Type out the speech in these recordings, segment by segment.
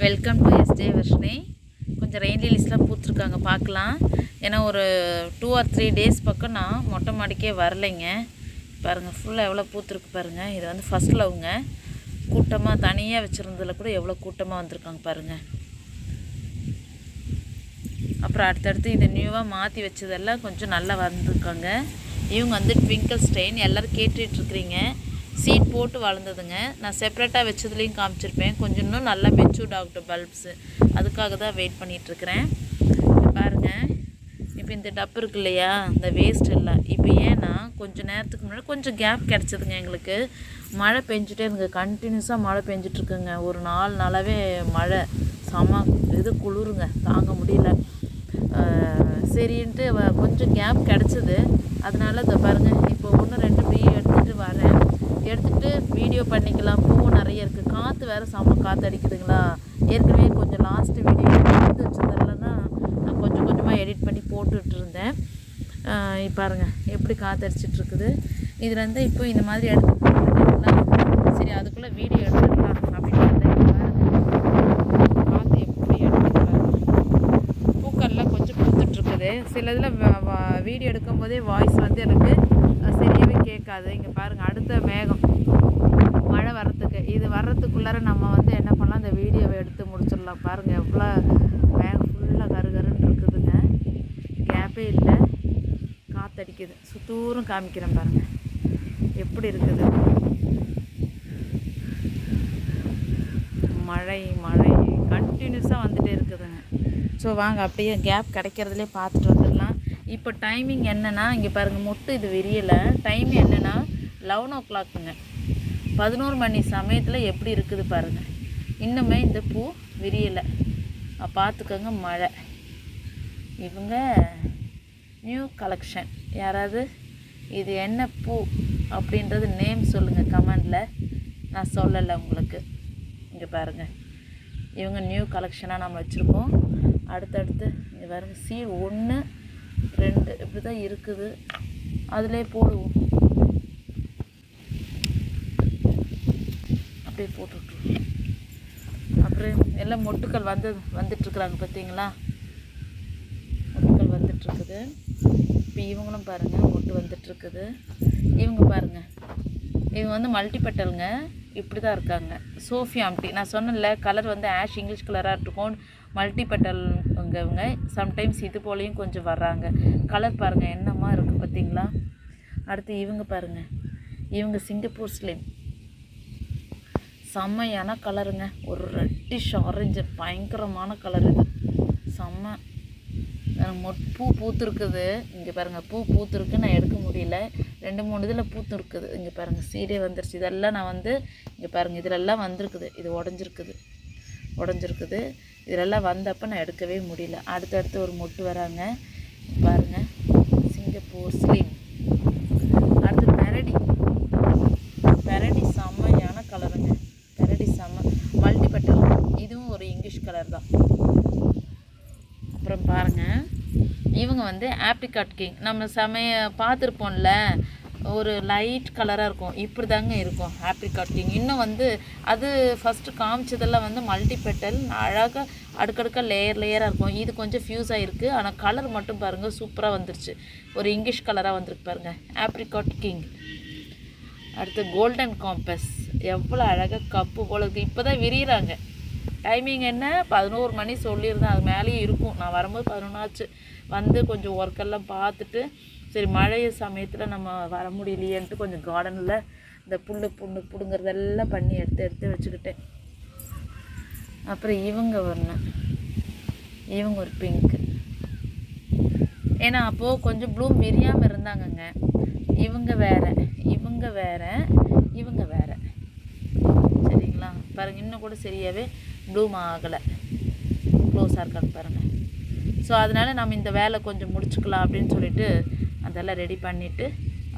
Welcome to SJ Varshini கொஞ்சம் rain லிலிஸ்லாம் பூத்துருக்காங்க பார்க்கலாம். ஏன்னா ஒரு டூ ஆர் த்ரீ டேஸ் பக்கம் நான் மொட்டை மாடிக்கே வரலைங்க. பாருங்கள் ஃபுல்லாக எவ்வளோ பூத்துருக்கு பாருங்கள் இது வந்து ஃபஸ்ட் லவ்ங்க கூட்டமாக தனியாக வச்சுருந்ததில் கூட எவ்வளோ கூட்டமாக வந்திருக்காங்க பாருங்கள் அப்புறம் அடுத்தடுத்து இதை நியூவாக மாற்றி வச்சதெல்லாம் கொஞ்சம் நல்லா வந்திருக்காங்க. இவங்க வந்து ட்விங்கிள் ஸ்டெயின் எல்லோரும் கேட்டுட்ருக்குறீங்க சீட் போட்டு வளர்ந்ததுங்க. நான் செப்பரேட்டாக வச்சதுலேயும் காமிச்சிருப்பேன். கொஞ்சம் இன்னும் நல்லா மெச்சூர்ட் ஆகட்டும் பல்ப்ஸு அதுக்காக தான் வெயிட் பண்ணிகிட்ருக்கிறேன் பாருங்கள் இப்போ இந்த டப்பு இருக்கு இல்லையா? இந்த வேஸ்ட் இல்லை இப்போ ஏன்னா கொஞ்சம் நேரத்துக்கு முன்னாடி கொஞ்சம் கேப் கிடச்சிதுங்க எங்களுக்கு. மழை பெஞ்சிட்டே இருங்க கண்டினியூஸாக மழை பெஞ்சிட்ருக்குங்க ஒரு நாலு நாளாகவே மழை. செம இது குளிருங்க. தாங்க முடியல. சரின்ட்டு வ- கொஞ்சம் கேப் கிடச்சிது. அதனால் இதை பாருங்கள் இப்போ ஒன்று ரெண்டு இப்படி எடுத்துகிட்டு வரேன். எடுத்துகிட்டு வீடியோ பண்ணிக்கலாம். பூவும் நிறைய இருக்குது காற்று வேறு செம்ம காற்று அடிக்குதுங்களா? ஏற்கனவே கொஞ்சம் லாஸ்ட்டு வீடியோ எடுத்து வச்சதெல்லாம் நான் கொஞ்சம் கொஞ்சமாக எடிட் பண்ணி போட்டுட்ருந்தேன் பாருங்கள் பாருங்க எப்படி காற்று அடிச்சிட்டு இதுலேருந்து இப்போ இந்த மாதிரி எடுத்து போட்டுருக்கீங்களா சரி அதுக்குள்ளே வீடியோ எடுத்துக்கலாம் அப்படின்னு பார்த்தேன் காற்று எப்படி எடுத்துட்டு பூக்கள்லாம் கொஞ்சம் பூத்துட்டு சில இதில் வீடியோ எடுக்கும்போதே வாய்ஸ் வந்து எனக்கு கேட்காது. இங்கே பாருங்கள் அடுத்த மேகம். மழை வர்றதுக்கு. இது வர்றதுக்குள்ளார நம்ம வந்து என்ன பண்ணலாம்? இந்த வீடியோவை எடுத்து முடிச்சிடலாம். பாருங்கள் எவ்வளோ மேகம் ஃபுல்லாக கருகருன்னு இருக்குதுங்க. கேப்பே இல்லை. காற்றடிக்குது சுத்தூரம் காமிக்கிறேன் பாருங்கள் எப்படி இருக்குது? மழை மழை. கண்டினியூஸாக வந்துகிட்டே இருக்குதுங்க. ஸோ வாங்க அப்படியே கேப் கிடைக்கிறதுலே பார்த்துட்டு இப்போ டைமிங் என்னென்னா இங்கே பாருங்கள் மொட்டு இது விரியலை. டைம் என்னென்னா லெவன் ஓ கிளாக்குங்க பதினோரு மணி சமயத்தில் எப்படி இருக்குது பாருங்கள் இன்னுமே இந்த பூ விரியலை. பார்த்துக்கோங்க மழை. இவங்க நியூ கலெக்ஷன் யாராவது இது என்ன பூ அப்படின்றது நேம் சொல்லுங்கள் கமெண்டில் நான் சொல்லலை உங்களுக்கு. இங்கே பாருங்கள் இவங்க நியூ கலெக்ஷனாக நம்ம வச்சுருக்கோம். அடுத்தடுத்து இங்கே பாருங்கள் சீட் ஒன்று ரெண்டு இப்படி தான் இருக்குது. அதிலே போடுவோம். அப்படியே போட்டுட்ருவோம் அப்புறம் எல்லாம் மொட்டுக்கள் வந்து வந்துட்டுருக்குறாங்க பார்த்தீங்களா? மொட்டுக்கள் வந்துட்டுருக்குது. இப்போ இவங்களும் பாருங்கள் மொட்டு வந்துட்டுருக்குது. இவங்க பாருங்கள் இவங்க வந்து மல்டிபெட்டலுங்க. இப்படி தான் இருக்காங்க சோஃபியாம்டி நான் சொன்னேன்ல கலர் வந்து ஆஷ் இங்கிலீஷ் கலராக இருக்கும். மல்டிபட்டல் இவங்க சம்டைம்ஸ் இது போலேயும் கொஞ்சம் வர்றாங்க. கலர் பாருங்கள் என்னமா இருக்குது பார்த்தீங்களா அடுத்து இவங்க பாருங்கள் இவங்க சிங்கப்பூர் ஸ்லிம் செம்மையான கலருங்க ஒரு ரெட்டிஷ் ஆரஞ்சு பயங்கரமான கலர் இது. செம்ம. மொட் பூ பூத்துருக்குது. இங்கே பாருங்கள் பூ பூத்துருக்கு. நான் எடுக்க முடியல. ரெண்டு மூணு இதில் பூத்துருக்குது. இங்கே பாருங்கள் சீடே வந்துருச்சு. இதெல்லாம் நான் வந்து இங்கே பாருங்கள் இதிலெல்லாம் வந்திருக்குது. இது உடஞ்சிருக்குது. உடஞ்சிருக்குது. இதிலெல்லாம் வந்தப்போ நான் எடுக்கவே முடியல. அடுத்தடுத்து ஒரு மொட்டு வராங்க. பாருங்கள் சிங்கப்பூர் ஸ்லீம் அடுத்து பெரடி பெரடி செம்மையான கலருங்க பெரடி செம்ம மல்டிபட்டல் இதுவும் ஒரு இங்கிலீஷ் கலர் தான். அப்புறம் பாருங்கள் இவங்க வந்து ஆப்ரிகாட் கிங் நம்ம சமய பார்த்துருப்போம்ல ஒரு லைட் கலராக இருக்கும். இப்படி தாங்க இருக்கும். ஆப்ரிகாட் கிங் இன்னும் வந்து அது ஃபஸ்ட்டு காமிச்சதெல்லாம் வந்து மல்டி பெட்டல் அழகாக அடுக்கடுக்க லேயர் லேயராக இருக்கும். இது கொஞ்சம் ஃபியூஸ் ஆகிருக்கு ஆனால் கலர் மட்டும் பாருங்கள் சூப்பராக வந்துருச்சு. ஒரு இங்கிலீஷ் கலராக வந்திருக்கு பாருங்கள் ஆப்ரிகாட் கிங் அடுத்து கோல்டன் காம்பஸ் எவ்வளோ அழகாக கப்பு போல இருக்குது இப்போ தான் விரிகிறாங்க டைமிங் என்ன? பதினோரு மணி சொல்லியிருந்தேன். அது மேலேயும் இருக்கும். நான் வரும்போது பதினொன்றாச்சு வந்து கொஞ்சம் ஒர்க்கெல்லாம் பார்த்துட்டு சரி மழை சமயத்தில் நம்ம வர முடியலையேன்ட்டு கொஞ்சம் கார்டனில் இந்த புல்லு புண்ணு பிடுங்குறதெல்லாம் பண்ணி எடுத்து எடுத்து வச்சுக்கிட்டேன். அப்புறம் இவங்க ஒன்று இவங்க ஒரு பிங்க்கு ஏன்னா அப்போது கொஞ்சம் ப்ளூம் விரியாமல் இருந்தாங்கங்க. இவங்க வேறு இவங்க வேறு இவங்க வேறு. சரிங்களா? பாருங்கள் இன்னும் கூட சரியாகவே ப்ளூம் ஆகலை. க்ளோஸாக இருக்காங்க பாருங்கள் ஸோ அதனால் நம்ம இந்த வேலை கொஞ்சம் முடிச்சுக்கலாம் அப்படின்னு சொல்லிட்டு இதெல்லாம் ரெடி பண்ணிவிட்டு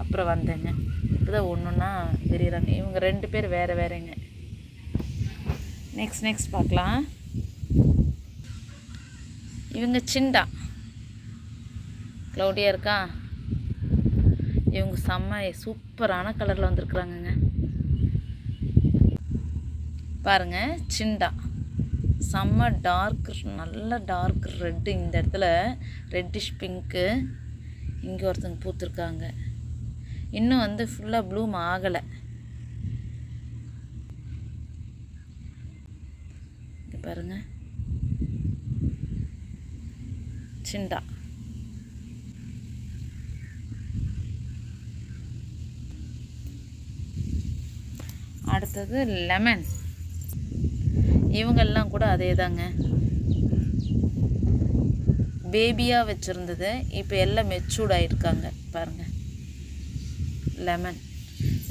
அப்புறம் வந்தேங்க. இப்போ தான் ஒன்று ஒன்றா விரிகிறாங்க இவங்க ரெண்டு பேர் வேறு வேறேங்க. நெக்ஸ்ட் நெக்ஸ்ட் பார்க்கலாம். இவங்க சிண்டா. க்ளௌடியாக இருக்கா? இவங்க செம்ம சூப்பரான கலரில் வந்திருக்குறாங்கங்க. பாருங்க சிண்டா. செம்ம டார்க் நல்ல டார்க் ரெட்டு இந்த இடத்துல ரெட்டிஷ் பிங்க்கு இங்கே ஒருத்தங்க பூத்துருக்காங்க. இன்னும் வந்து ஃபுல்லாக ப்ளூம் ஆகலை. இங்கே பாருங்க. சிண்டா. அடுத்தது லெமன் இவங்கெல்லாம் கூட அதே தாங்க பேபியாக வச்சுருந்தது. இப்போ எல்லாம் மெச்சூர்ட் ஆகிருக்காங்க பாருங்கள் லெமன்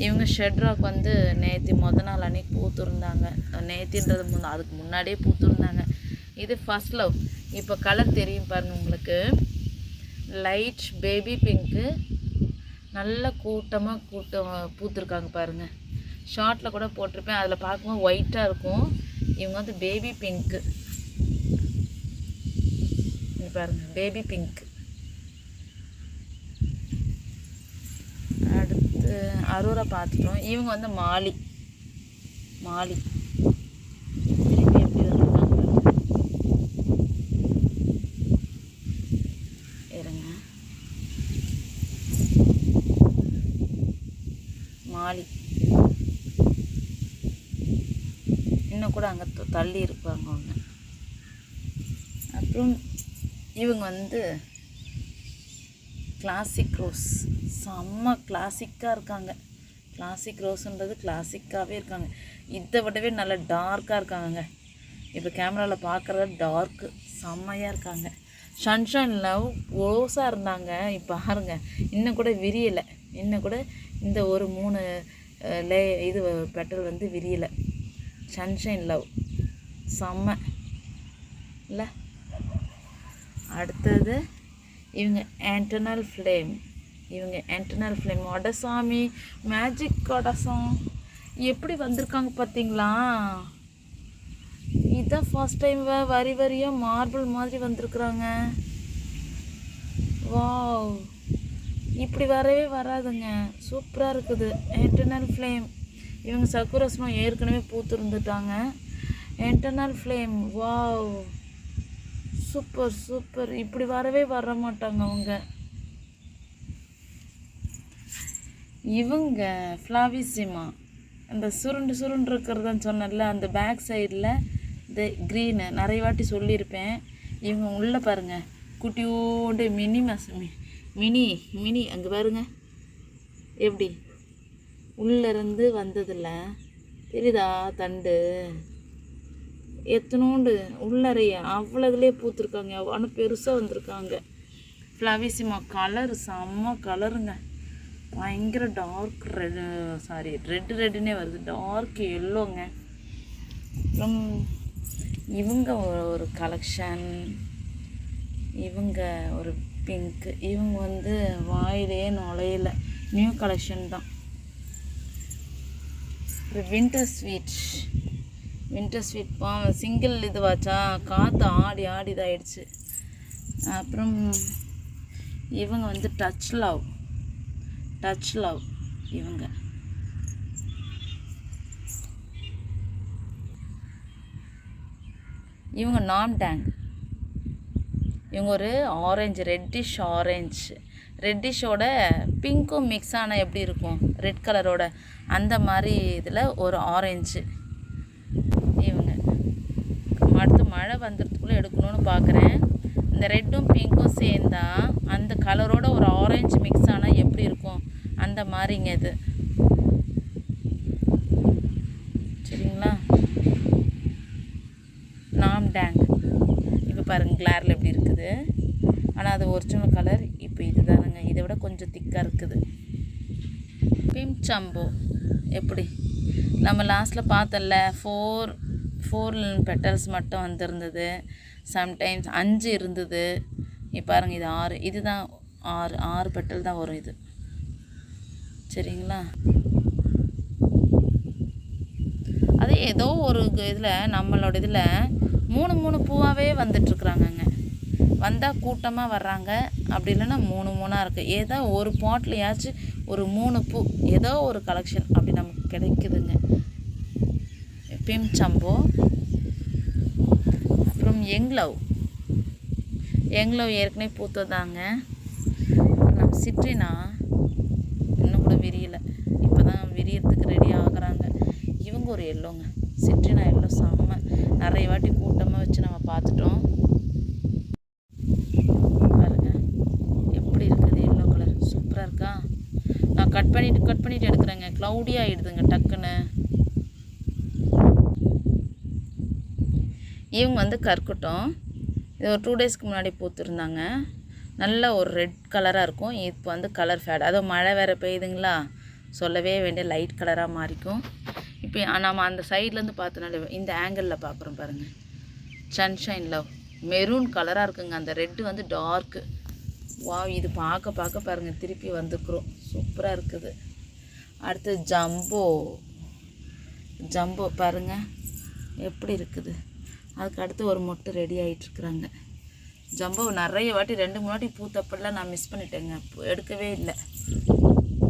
இவங்க ஷெட்ராக் வந்து நேத்தி மொதல் நாள் அன்னைக்கு பூத்துருந்தாங்க. நேத்தின்றது முன்ன அதுக்கு முன்னாடியே பூத்துருந்தாங்க. இது ஃபர்ஸ்ட் லவ் இப்போ கலர் தெரியும் பாருங்க உங்களுக்கு. லைட் பேபி பிங்க்கு நல்ல கூட்டமாக கூட்டம் பூத்துருக்காங்க பாருங்கள் ஷார்ட்டில் கூட போட்டிருப்பேன். அதில் பார்க்கும்போது ஒயிட்டாக இருக்கும். இவங்க வந்து பேபி பிங்க்கு பாருங்க பேபி பிங்க் அடுத்து அரோரா பார்த்துட்டோம். இவங்க வந்து மாலி. மாலி. திருப்பி எப்படி இருங்க. மாலி. இன்னும் கூட அங்கே தள்ளி இருப்பாங்க ஒன்று அப்புறம் இவங்க வந்து கிளாசிக் ரோஸ் செம்ம கிளாசிக்காக இருக்காங்க. கிளாசிக் ரோஸ்ன்றது கிளாசிக்காகவே இருக்காங்க. இதை விடவே நல்ல டார்க்காக இருக்காங்க இப்போ கேமராவில் பார்க்குறது டார்க்கு செம்மையாக இருக்காங்க. சன்ஷைன் லவ் ரோஸாக இருந்தாங்க. இப்போ பாருங்க இன்னும் கூட விரியலை. இன்னும் கூட இந்த ஒரு மூணு லே இது பெட்டல் வந்து விரியலை. சன்ஷைன் லவ் செம்ம. இல்லை? அடுத்தது இவங்க ஆண்டனல் ஃப்ளேம். இவங்க ஆண்டனல் ஃப்ளேம். வடசாமி மேஜிக் வடசம் எப்படி வந்திருக்காங்க பார்த்தீங்களா? இதுதான் ஃபர்ஸ்ட் டைம் வரி வரியாக மார்பிள் மாதிரி வந்திருக்குறாங்க. வாவ் இப்படி வரவே வராதுங்க. சூப்பராக இருக்குது. ஆண்டனல் ஃப்ளேம் இவங்க சக்குரஸ்மா ஏற்கனவே பூத்துருந்துட்டாங்க ஆண்டனல் ஃப்ளேம் வாவ் சூப்பர் சூப்பர். இப்படி வரவே வர மாட்டாங்க அவங்க. இவங்க ஃப்ளாவிசிமா. அந்த சுருண்டு சுருண்டு இருக்கிறதுன்னு சொன்னேன்ல அந்த பேக் சைடில் இந்த க்ரீனு நிறைய வாட்டி சொல்லியிருப்பேன். இவங்க உள்ளே பாருங்கள் குட்டியோண்டு மினி மஸ் மினி மினி அங்கே பாருங்க. எப்படி? உள்ளேருந்து வந்ததில்ல தெரியுதா? தண்டு. எத்தனோண்டு உள்ளறைய அவ்வளோதுலேயே பூத்துருக்காங்க. ஆனால் பெருசாக வந்திருக்காங்க. ஃப்ளவிசிமா கலர் செம்ம கலருங்க பயங்கர டார்க் ரெட் சாரி ரெட் ரெட்டுனே வருது. டார்க் எல்லோங்க அப்புறம் இவங்க ஒரு கலெக்ஷன் இவங்க ஒரு பிங்க்கு இவங்க வந்து வாயிலே நுழையல. நியூ கலெக்ஷன் தான். ஒரு வின்டர் ஸ்வீட் வின்டர் ஸ்வீட் பா சிங்கிள் இதுவாச்சா காற்று ஆடி ஆடி இதாகிடுச்சு அப்புறம் இவங்க வந்து டச் லவ் டச் லவ் இவங்க. இவங்க நாம் டேங் இவங்க ஒரு ஆரஞ்சு ரெட்டிஷ் ஆரஞ்சு ரெட்டிஷோட பிங்க்கும் மிக்ஸ் ஆனால் எப்படி இருக்கும்? ரெட் கலரோட அந்த மாதிரி இதில் ஒரு ஆரஞ்சு அடுத்து மழை வந்துடுறதுக்குள்ளே எடுக்கணும்னு பார்க்குறேன் இந்த ரெட்டும் பிங்க்கும் சேர்ந்தா அந்த கலரோட ஒரு ஆரஞ்சு மிக்ஸ் ஆனால் எப்படி இருக்கும்? அந்த மாதிரிங்க இது. சரிங்களா? நாம் டேங் இப்போ பாருங்கள் கிளாரில் எப்படி இருக்குது. ஆனால் அது ஒரிஜினல் கலர் இப்போ இதுதானுங்க. இதை விட கொஞ்சம் திக்காக இருக்குது. பிம் சம்போ. எப்படி? நம்ம லாஸ்ட்டில் பார்த்தோம்ல ஃபோர் ஃபோர் பெட்டல்ஸ் மட்டும் வந்திருந்தது. சம்டைம்ஸ் அஞ்சு இருந்தது. இப்போ பாருங்க இது ஆறு. இதுதான் ஆறு. ஆறு பெட்டல் தான் வரும் இது. சரிங்களா? அது ஏதோ ஒரு இதில் நம்மளோட இதில் மூணு மூணு பூவாகவே வந்துட்டுருக்குறாங்கங்க. வந்தால் கூட்டமாக வர்றாங்க. அப்படி இல்லைன்னா மூணு மூணாக இருக்குது ஏதோ ஒரு பாட்லையாச்சும் ஒரு மூணு பூ ஏதோ ஒரு கலெக்ஷன் அப்படி நமக்கு கிடைக்குது. பிம் சம்போ அப்புறம் லவ் எங்லவ் ஏற்கனவே பூத்ததாங்க. நம்ம சிட்ரினா இன்னும் கூட விரியலை. இப்போ தான் விரியறதுக்கு ரெடி ஆகுறாங்க. இவங்க ஒரு எல்லோங்க. சிட்ரினா எல்லோ செம்ம. நிறைய வாட்டி கூட்டமாக வச்சு நம்ம பார்த்துட்டோம். எப்படி இருக்குது எல்லோ கலர் சூப்பராக இருக்கா? நான் கட் பண்ணிட்டு கட் பண்ணிட்டு எடுக்கிறேங்க. க்ளவுடி ஆகிடுதுங்க டக்குன்னு. இவங்க வந்து கற்கட்டும். இது ஒரு டூ டேஸ்க்கு முன்னாடி பூத்துருந்தாங்க. நல்ல ஒரு ரெட் கலராக இருக்கும். இப்போ வந்து கலர் ஃபேட் அதுவும் மழை வேறு பெய்யுதுங்களா? சொல்லவே வேண்டிய லைட் கலராக மாறிக்கும். இப்போ நம்ம அந்த சைட்லேருந்து பார்த்தனால இந்த ஆங்கிளில் பார்க்குறோம் பாருங்கள் சன்ஷைன் லவ் மெரூன் கலராக இருக்குங்க. அந்த ரெட்டு வந்து டார்க்கு வா இது பார்க்க பார்க்க பாருங்கள் திருப்பி வந்துக்கிறோம். சூப்பராக இருக்குது. அடுத்து ஜம்போ ஜம்போ பாருங்கள் எப்படி இருக்குது? அதுக்கு அடுத்து ஒரு மொட்டு ரெடி ஆகிட்டுருக்குறாங்க ஜம்போ நிறைய வாட்டி ரெண்டு மூணு வாட்டி பூத்தப்பெல்லாம் நான் மிஸ் பண்ணிட்டேங்க. எடுக்கவே இல்லை.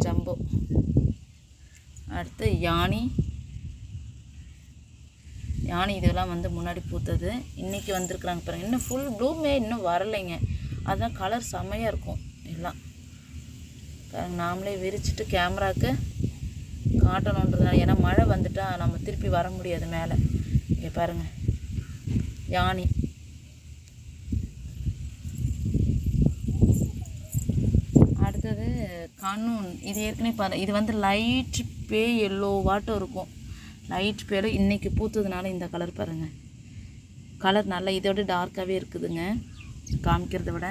ஜம்போ. அடுத்து யானி. யானி இதெல்லாம் வந்து முன்னாடி பூத்தது. இன்றைக்கி வந்திருக்குறாங்க பாருங்க. இன்னும் ஃபுல் ப்ளூமே இன்னும் வரலைங்க. அதுதான் கலர் செம்மையாக இருக்கும் எல்லாம். பாருங்க நாமளே விரிச்சிட்டு கேமராவுக்கு காட்டணுன்றதுனால ஏன்னா மழை வந்துட்டால் நம்ம திருப்பி வர முடியாது மேலே. இங்கே பாருங்கள் யானி. அடுத்தது கனூன் இது ஏற்கனவே பாரு இது வந்து லைட் பே எல்லோ வாட்டும் இருக்கும். லைட் பேல இன்றைக்கி பூத்ததுனால இந்த கலர் பாருங்கள் கலர் நல்லா இதோட டார்க்காகவே இருக்குதுங்க. காமிக்கிறத விட.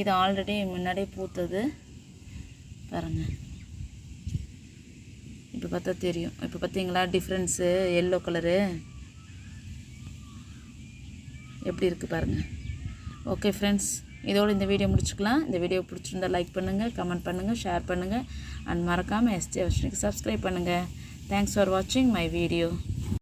இது ஆல்ரெடி முன்னாடியே பூத்தது. பாருங்கள் இப்போ பார்த்தா தெரியும். இப்போ பார்த்தீங்களா டிஃப்ரென்ஸு எல்லோ கலரு எப்படி இருக்குது பாருங்கள் ஓகே ஃப்ரெண்ட்ஸ் இதோடு இந்த வீடியோ முடிச்சுக்கலாம். இந்த வீடியோ பிடிச்சிருந்தா லைக் பண்ணுங்கள் கமெண்ட் பண்ணுங்கள் ஷேர் பண்ணுங்கள் அண்ட் மறக்காமல் எஸ்டி வர்ஷனுக்கு சப்ஸ்கிரைப் பண்ணுங்கள் தேங்க்ஸ் ஃபார் வாட்சிங் மை வீடியோ